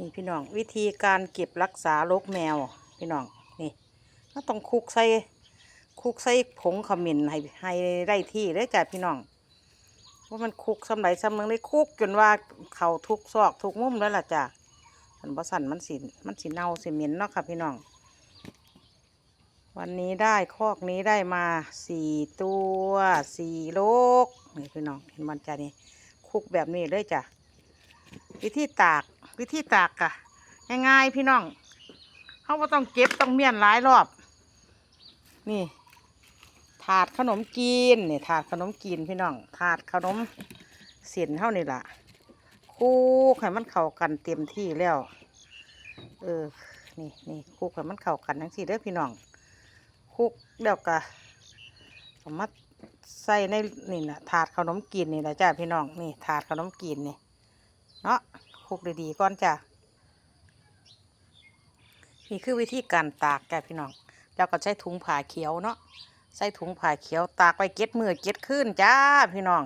นี่พี่น้องวิธีการเก็บรักษาโรคแมว พี่น้องนี่ก็ต้องคุกใส่คุกใส่ผงขมิ้นให้ให้ได้ที่เลยจ้ะพี่น้องว่ามันคุกสำไหรสำเมืองได้คุกจนว่าเขาทุกซอกทุกมุมแล้วล่ะจ้ะมันบสันมันสินมันสินเน่าสิเหม็นเนาะค่ะพี่น้อง วันนี้ได้คอกนี้ได้มาสี่ตัวสี่โลกนี่พี่น้องเห็นมันจ้ะนี่คุกแบบนี้เลยจ้ะวิธีตาก วิธีตากกะง่ายๆพี่น้องเขาก็ต้องเก็บต้องเมียนหลายรอบ นี่ ถาดขนมจีนนี่ถาดขนมจีนพี่น้อง ถาดขนมเสียนเท่านี่ล่ะคลุกให้มันเข้ากันเต็มที่แล้ว เออ นี่นี่คลุกให้มันเข้ากันทั้งสี่เด้อพี่น้องคุกเดี๋ยวกะสามารถใส่ในนี่นะถาดขนมจีนนี่นะจ้าพี่น้องนี่ถาดขนมจีนนี่เนาะ คลุกดีๆก่อนจ้ะนี่คือวิธีการตากแกพี่น้อง แล้วก็ใช้ถุงผ้าเขียวเนาะใส่ถุงผ้าเขียวตากไปเก็ดมือเก็ดขึ้นจ้าพี่น้อง